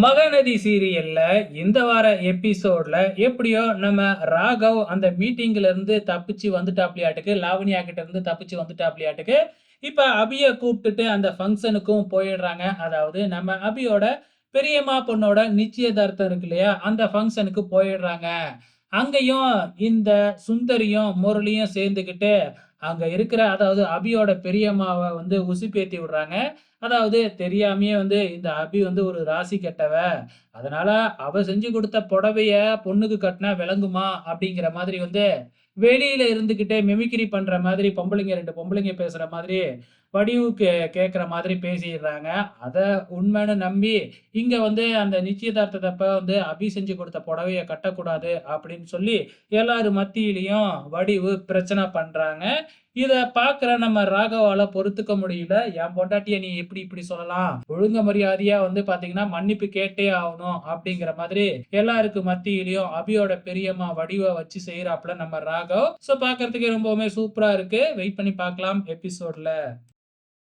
மகாநதி சீரியல்ல இந்த வார எபிசோட்ல எப்படியோ நம்ம ராகவ் அந்த மீட்டிங்ல இருந்து தப்பிச்சு வந்துட்டாப்லியாட்டுக்கு லாவணியா கிட்ட இருந்து தப்பிச்சு வந்துட்டாப்லியாட்டுக்கு இப்ப அபிய கூப்பிட்டுட்டு அந்த ஃபங்க்ஷனுக்கும் போயிடுறாங்க. அதாவது நம்ம அபியோட பெரியம்மா பொண்ணோட நிச்சயதார்த்தம் இருக்கு இல்லையா? அந்த ஃபங்க்ஷனுக்கு போயிடுறாங்க. அங்கேயும் இந்த சுந்தரியும் முரளியும் சேர்ந்துக்கிட்டு அங்க இருக்கிற அதாவது அபியோட பெரியம்மாவை வந்து உசுப்பேத்தி விடுறாங்க. அதாவது தெரியாமையே வந்து இந்த அபி வந்து ஒரு ராசி கெட்டவ. அதனால அவ செஞ்சு கொடுத்த புடவைய பொண்ணுக்கு கட்டினா விளங்குமா அப்படிங்கிற மாதிரி வந்து வெளியில இருந்துகிட்டே மிமிக்ரி பண்ற மாதிரி பொம்பளைங்க ரெண்டு பொம்பளைங்க பேசுற மாதிரி வடிவுக்கு கேட்குற மாதிரி பேசிடுறாங்க. அத உண்மைன்னு நம்பி இங்க வந்து அந்த நிச்சயதார்த்தத்தப்ப வந்து அபி செஞ்சு கொடுத்த புடவையை கட்டக்கூடாது அப்படின்னு சொல்லி எல்லாரும் மத்தியிலையும் வடிவு பிரச்சனை பண்றாங்க. இதை பார்க்குற நம்ம ராகவால பொறுத்துக்க முடியல. என் பொண்டாட்டிய நீ எப்படி இப்படி சொல்லலாம். ஒழுங்க மரியாதையா வந்து பாத்தீங்கன்னா மன்னிப்பு கேட்டே ஆகணும் அப்படிங்கிற மாதிரி எல்லாருக்கு மத்தியிலையும் அபியோட பெரியம்மா வடிவை வச்சு செய்யறாப்புல நம்ம ராகவ் ஸோ பாக்குறதுக்கு ரொம்பவுமே சூப்பரா இருக்கு. வெயிட் பண்ணி பார்க்கலாம் எபிசோட்ல